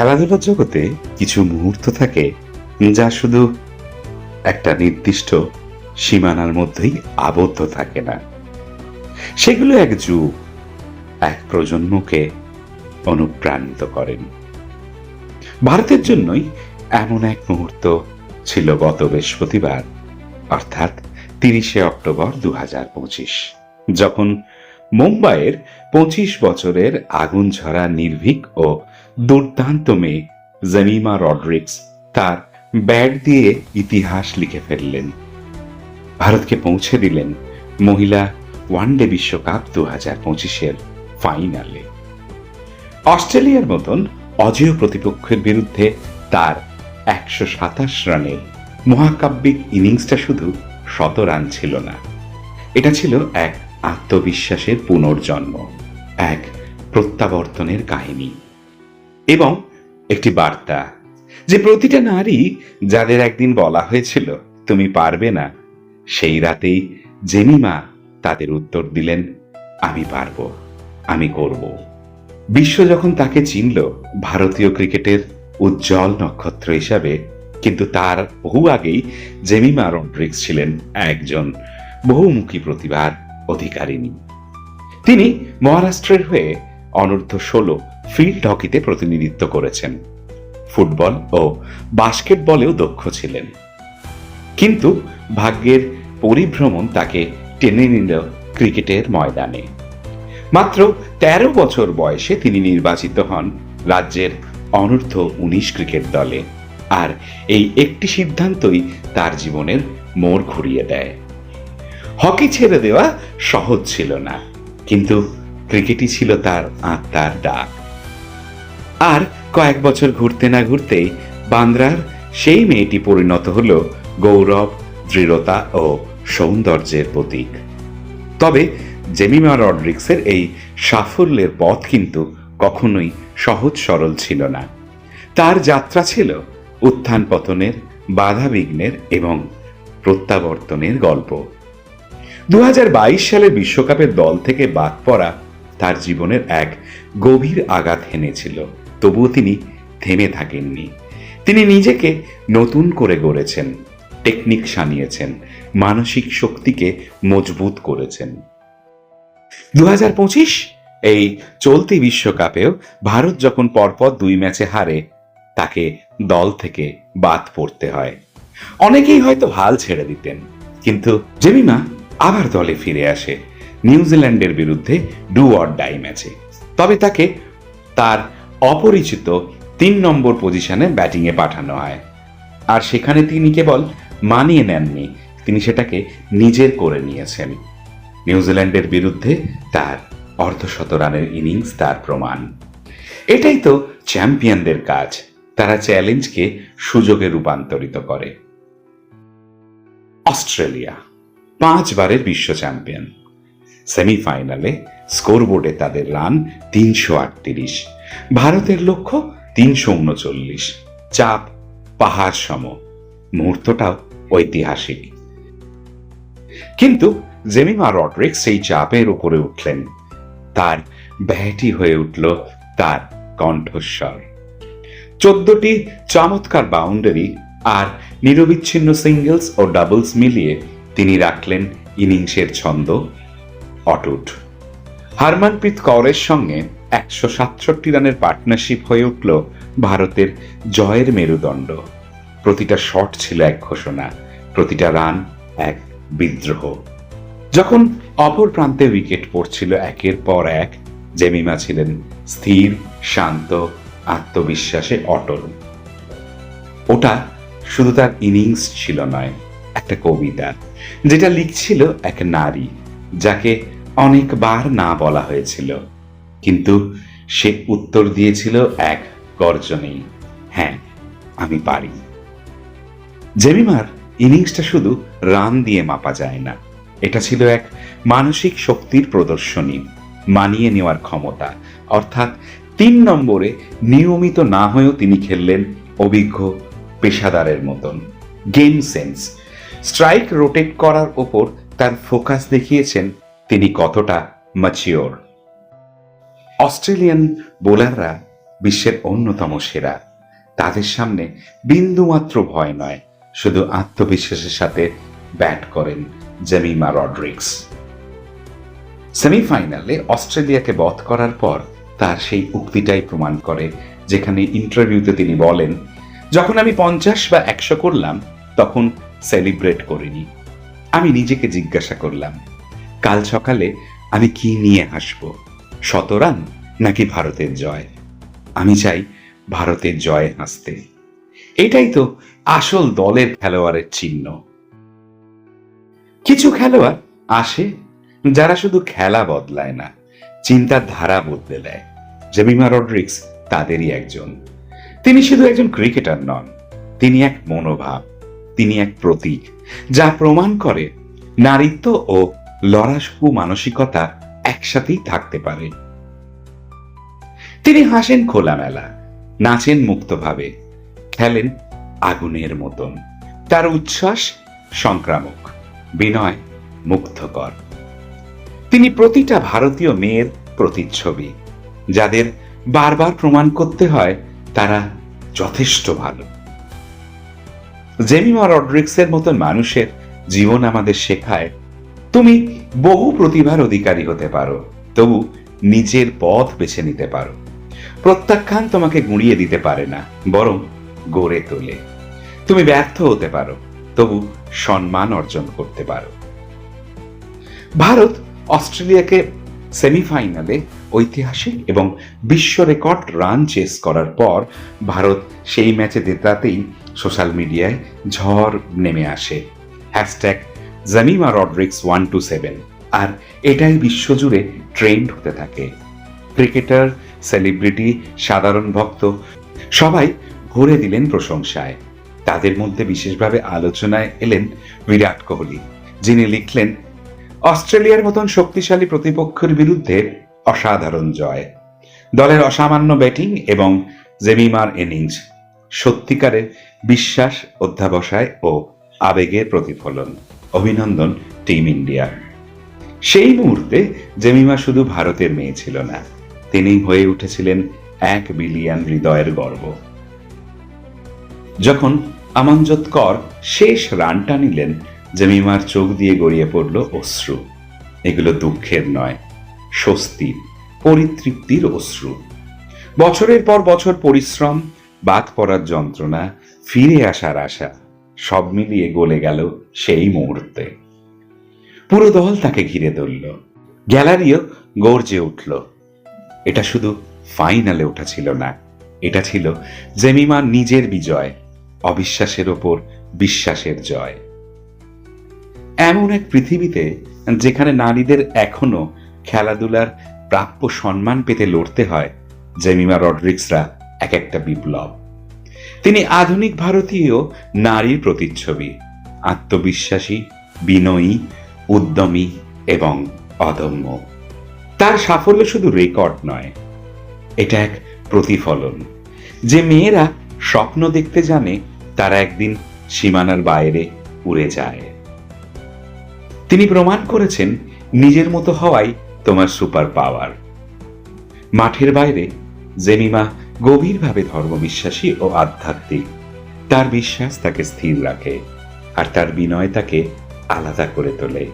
খেলাধুলার জগতে কিছু মুহূর্ত থাকে যা শুধু একটা নির্দিষ্ট সীমানার মধ্যেই আবদ্ধ থাকে না। সেগুলো এক যুগ, এক প্রজন্মকে অনুপ্রাণিত করেন। ভারতের জন্যই এমন এক মুহূর্ত ছিল গত বৃহস্পতিবার, অর্থাৎ তিরিশে অক্টোবর দু হাজার পঁচিশ, যখন মুম্বাইয়ের পঁচিশ বছরের আগুন ঝরা নির্ভীক ও দুর্দান্ত মেয়ে জেমিমা রড্রিক্স তার ব্যাট দিয়ে ইতিহাস লিখে ফেললেন। ভারতকে পৌঁছে দিলেন মহিলা ওয়ানডে বিশ্বকাপ দু হাজার পঁচিশের ফাইনালে। অস্ট্রেলিয়ার মতন অজেয় প্রতিপক্ষের বিরুদ্ধে তার একশো সাতাশ রানের মহাকাব্যিক ইনিংসটা শুধু শত রান ছিল না, এটা ছিল এক আত্মবিশ্বাসের পুনর্জন্ম, এক প্রত্যাবর্তনের কাহিনী। এবং একটি বার্তা যে প্রতিটা নারী যাদের একদিন বলা হয়েছিল, তুমি পারবে না সেই রাতেই জেমিমা তাদের উত্তর দিলেন, আমি পারব, আমি করব। বিশ্ব যখন তাকে চিনল, ভারতীয় ক্রিকেটের উজ্জ্বল নক্ষত্র হিসাবে, কিন্তু তার বহু আগেই জেমিমা রড্রিক্স ছিলেন একজন বহুমুখী প্রতিভার অধিকারিণী। তিনি মহারাষ্ট্রের হয়ে অনূর্ধ্ব ষোলো ফিল্ড হকিতে প্রতিনিধিত্ব করেছেন। ফুটবল ও বাস্কেটবলেও দক্ষ ছিলেন। কিন্তু ভাগ্যের পরিভ্রমণ তাকে টেনে নিল ক্রিকেটের ময়দানে। মাত্র ১৩ বছর বয়সে তিনি নির্বাচিত হন রাজ্যের অনূর্ধ্ব উনিশ ক্রিকেট দলে। আর এই একটি সিদ্ধান্তই তার জীবনের মোড় ঘুরিয়ে দেয়। হকি ছেড়ে দেওয়া সহজ ছিল না, কিন্তু ক্রিকেটই ছিল তার আত্মার ডাক। আর কয়েক বছর ঘুরতে না ঘুরতেই বান্দ্রার সেই মেয়েটি পরিণত হল গৌরব, দৃঢ়তা ও সৌন্দর্যের প্রতীক। তবে জেমিমা রড্রিক্সের এই সাফল্যের পথ কিন্তু কখনোই সহজ সরল ছিল না। তার যাত্রা ছিল উত্থান পতনের, বাধা বিঘ্নের এবং প্রত্যাবর্তনের গল্প। দু সালের বিশ্বকাপের দল থেকে বাদ পড়া তার জীবনের এক গভীর আঘাত এনেছিল তবুও তিনি থেমে থাকেননি। তিনি নিজেকে নতুন করে গড়েছেন, টেকনিক সানিয়েছেন মানসিক শক্তিকে মজবুত করেছেন। দু এই চলতি বিশ্বকাপেও ভারত যখন পরপর দুই ম্যাচে হারে, তাকে দল থেকে বাদ পড়তে হয়। অনেকেই হয়তো হাল ছেড়ে দিতেন, কিন্তু জেমিমা আবার দলে ফিরে আসে, নিউজিল্যান্ডের বিরুদ্ধে ডু অর ডাই ম্যাচে। তবে তাকে তার অপরিচিত তিন নম্বর পজিশনে ব্যাটিংয়ে পাঠানো হয়। আর সেখানে তিনি কেবল মানিয়ে নেননি, তিনি সেটাকে নিজের করে নিয়েছেন। নিউজিল্যান্ডের বিরুদ্ধে তার অর্ধশত রানের ইনিংস তার প্রমাণ। এটাই তো চ্যাম্পিয়নদের কাজ, তারা চ্যালেঞ্জকে সুযোগে রূপান্তরিত করে। অস্ট্রেলিয়া পাঁচবারের বিশ্ব চ্যাম্পিয়ন সেমিফাইনালে স্কোরবোর্ডে তাদের রান তিনশো আটত্রিশ। ভারতের লক্ষ্য তিনশো উনচল্লিশ। চাপ পাহাড় সম। মুহূর্তটাও ঐতিহাসিক। কিন্তু জেমিমা রডরিক্স সেই চাপের উপরে উঠলেন। তার ব্যাটি হয়ে উঠল তার কণ্ঠস্বর। চোদ্দটি চমৎকার বাউন্ডারি আর নিরবিচ্ছিন্ন সিঙ্গেলস ও ডাবলস মিলিয়ে তিনি রাখলেন ইনিংসের ছন্দ অটুট। হারমানপ্রীত কৌরের সঙ্গে একশো সাতষট্টি রানের পার্টনারশিপ হয়ে উঠল ভারতের জয়ের মেরুদণ্ড। প্রতিটা শট ছিল এক ঘোষণা, প্রতিটা রান এক বিদ্রোহ। যখন অপর প্রান্তে উইকেট পড়ছিল একের পর এক, জেমিমা ছিলেন স্থির, শান্ত, আত্মবিশ্বাসে অটল। ওটা শুধু তার ইনিংস ছিল নয়, একটা কবিতা, যেটা লিখছিল এক নারী, যাকে অনেকবার না বলা হয়েছিল। কিন্তু সে উত্তর দিয়েছিল এক গর্জনেই হ্যাঁ আমি পারি। জেমিমার ইনিংসটা শুধু রান দিয়ে মাপা যায় না, এটা ছিল এক মানসিক শক্তির প্রদর্শনী, মানিয়ে নেওয়ার ক্ষমতা। অর্থাৎ তিন নম্বরে নিয়মিত না হয়েও তিনি খেললেন অভিজ্ঞ পেশাদারের মতন। গেম সেন্স স্ট্রাইক রোটেট করার ওপর তার ফোকাস দেখিয়েছেন তিনি কতটা ম্যাচিওর অস্ট্রেলিয়ান বোলাররা বিশ্বের অন্যতম সেরা। তাদের সামনে বিন্দুমাত্র ভয় নয়, শুধু আত্মবিশ্বাসের সাথে ব্যাট করেন জেমিমা রড্রিক্স সেমিফাইনালে অস্ট্রেলিয়াকে বধ করার পর তার সেই উক্তিটাই প্রমাণ করে, যেখানে ইন্টারভিউতে তিনি বলেন, যখন আমি পঞ্চাশ বা একশো করলাম, তখন সেলিব্রেট করিনি। আমি নিজেকে জিজ্ঞাসা করলাম, কাল সকালে আমি কি নিয়ে হাসব? শতরান নাকি ভারতের জয়? আমি চাই ভারতের জয় হাসতে। এটাই তো আসল দলের খেলোয়াড়ের চিহ্ন। কিছু খেলোয়াড় আসে যারা শুধু খেলা বদলায় না, চিন্তার ধারা বদলে দেয়। জেমিমা রড্রিক্স তাদেরই একজন। তিনি শুধু একজন ক্রিকেটার নন, তিনি এক মনোভাব, তিনি এক প্রতীক, যা প্রমাণ করে নারীত্ব ও লড়াসু মানসিকতা একসাথেই থাকতে পারে। তিনি হাসেন খোলামেলা, নাচেন মুক্তভাবে, খেলেন আগুনের মতন। তার উচ্ছ্বাস সংক্রামক, বিনয় মুগ্ধকর। তিনি প্রতিটা ভারতীয় মেয়ের প্রতিচ্ছবি, যাদের বারবার প্রমাণ করতে হয় তারা যথেষ্ট ভালো। জেমিমা রড্রিক্সের মতন মানুষের জীবন আমাদের শেখায় তুমি বহু প্রতিভার অধিকারী হতে পারো, তবু নিজের পথ বেছে নিতে পারো। প্রত্যাখ্যান তোমাকে গুঁড়িয়ে দিতে পারে না, বরং গড়ে তোলে। তুমি ব্যর্থ হতে পারো, তবু সম্মান অর্জন করতে পারো। ভারত অস্ট্রেলিয়াকে সেমিফাইনালে ঐতিহাসিক এবং বিশ্ব রেকর্ড রান চেস করার পর ভারত সেই ম্যাচে জেতাতেই সোশ্যাল মিডিয়ায় ঝড় নেমে আসে। Hashtag Jemimah Rodrigues one two seven. আর এটাই বিশ্বজুড়ে ট্রেন্ড হতে থাকে। ক্রিকেটার, সেলিব্রিটি, সাধারণ ভক্ত, সবাই ভরে দিলেন প্রশংসায়। তাদের মধ্যে বিশেষভাবে আলোচনায় এলেন বিরাট কোহলি, যিনি লিখলেন, অস্ট্রেলিয়ার মতন শক্তিশালী প্রতিপক্ষের বিরুদ্ধে অসাধারণ জয়। দলের অসামান্য ব্যাটিং এবং জেমিমার ইনিংস, সত্যিকারের বিশ্বাস, অধ্যাবসায় ও আবেগের প্রতিফলন। অভিনন্দন টিম ইন্ডিয়া। সেই মুহূর্তে জেমিমা শুধু ভারতের মেয়ে ছিল না, তিনি হয়ে উঠেছিলেন এক বিলিয়ন হৃদয়ের গর্ব। যখন আমঞ্জত কর শেষ রানটা নিলেন, জেমিমার চোখ দিয়ে গড়িয়ে পড়ল অশ্রু। এগুলো দুঃখের নয়, স্বস্তির, পরিতৃপ্তির অশ্রু। বছরের পর বছর পরিশ্রম, বাদ পড়ার যন্ত্রণা, ফিরে আসার আশা। সব মিলিয়ে গলে গেল সেই মুহূর্তে। পুরো দল তাকে ঘিরে ধরল। গ্যালারিও গর্জে উঠল। এটা শুধু ফাইনালে ওঠা ছিল না, এটা ছিল জেমিমা নিজের বিজয়, অবিশ্বাসের ওপর বিশ্বাসের জয়। এমন এক পৃথিবীতে যেখানে নারীদের এখনও খেলাধুলার প্রাপ্য সম্মান পেতে লড়তে হয় জেমিমা রড্রিক্সরা এক একটা বিপ্লব। তিনি আধুনিক ভারতীয় নারীর প্রতিচ্ছবি, আত্মবিশ্বাসী, বিনয়ী, উদ্যমী এবং অদম্য। তার সাফল্য শুধু রেকর্ড নয়, এটা এক প্রতিফলন। যে মেয়েরা স্বপ্ন দেখতে জানে, তারা একদিন সীমানার বাইরে উড়ে যায়। তিনি প্রমাণ করেছেন, নিজের মতো হওয়াই তোমার সুপার পাওয়ার। মাঠের বাইরে জেমিমা গভীরভাবে ধর্মবিশ্বাসী ও আধ্যাত্মিক। তার বিশ্বাস তাকে স্থির রাখে আর তার বিনয় তাকে আলাদা করে তোলে।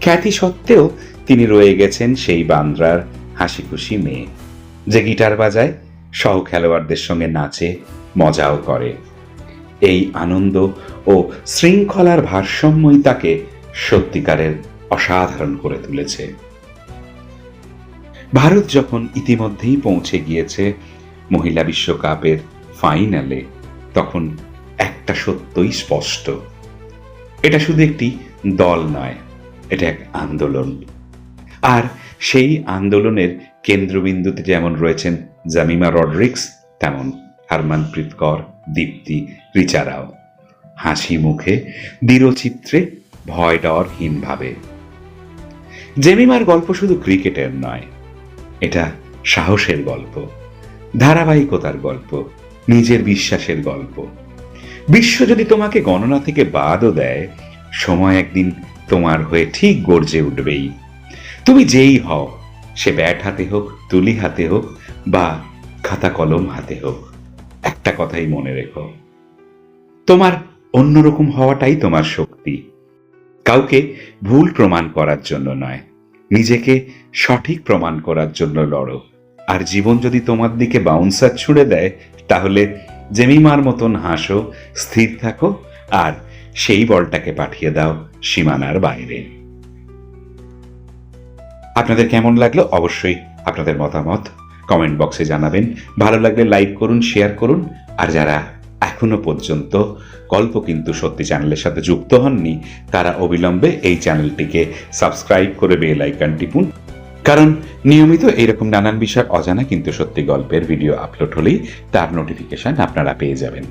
খ্যাতি সত্ত্বেও তিনি রয়ে গেছেন সেই বান্দ্রার হাসি খুশি মেয়ে, যে গিটার বাজায় সহ খেলোয়াড়দের সঙ্গে নাচে, মজাও করে। এই আনন্দ ও শৃঙ্খলার ভারসাম্যই তাকে সত্যিকারের অসাধারণ করে তুলেছে। ভারত যখন ইতিমধ্যেই পৌঁছে গিয়েছে মহিলা বিশ্বকাপের ফাইনালে তখন একটা সত্যই স্পষ্ট। এটা শুধু একটি দল নয়, এটা এক আন্দোলন। আর সেই আন্দোলনের কেন্দ্রবিন্দুতে যেমন রয়েছেন জামিমা রড্রিক্স তেমন হারমানপ্রীত কর, দীপ্তি রিচারাও। হাসি মুখে দৃঢ়চিত্রে ভয় ডরহীনভাবে জেমিমার গল্প শুধু ক্রিকেটের নয়, এটা সাহসের গল্প। ধারাবাহিকতার গল্প, নিজের বিশ্বাসের গল্প। বিশ্ব যদি তোমাকে গণনা থেকে বাদও দেয়, সময় একদিন তোমার হয়ে ঠিক গর্জে উঠবেই। তুমি যেই হও, সে ব্যাট হাতে হোক, তুলি হাতে হোক, বা খাতা কলম হাতে হোক, একটা কথাই মনে রেখো। তোমার অন্যরকম হওয়াটাই তোমার শক্তি। কাউকে ভুল প্রমাণ করার জন্য নয়, নিজেকে সঠিক প্রমাণ করার জন্য লড়ো। আর জীবন যদি তোমার দিকে বাউন্সার ছুড়ে দেয়, তাহলে জেমিমার মতন হাসো, স্থির থাকো, আর সেই বলটাকে পাঠিয়ে দাও সীমানার বাইরে। আপনাদের কেমন লাগল? অবশ্যই আপনাদের মতামত কমেন্ট বক্সে জানাবেন। ভালো লাগলে লাইক করুন, শেয়ার করুন, আর যারা এখনও পর্যন্ত গল্প কিন্তু সত্যি চ্যানেলের সাথে যুক্ত হননি, তারা অবিলম্বে এই চ্যানেলটিকে সাবস্ক্রাইব করে বেল আইকন টিপুন। কারণ নিয়মিত এইরকম নানান বিষয় অজানা কিন্তু সত্যি গল্পের ভিডিও আপলোড হলেই তার নোটিফিকেশন আপনারা পেয়ে যাবেন।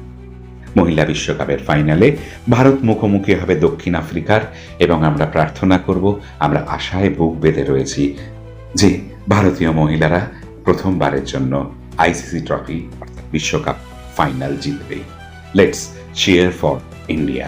মহিলা বিশ্বকাপের ফাইনালে ভারত মুখোমুখি হবে দক্ষিণ আফ্রিকার এবং আমরা প্রার্থনা করব, আমরা আশায় বুক বেঁধে রয়েছি যে ভারতীয় মহিলারা প্রথমবারের জন্য আইসিসি ট্রফি অর্থাৎ বিশ্বকাপ ফাইনাল জিতবে। Let's chair for India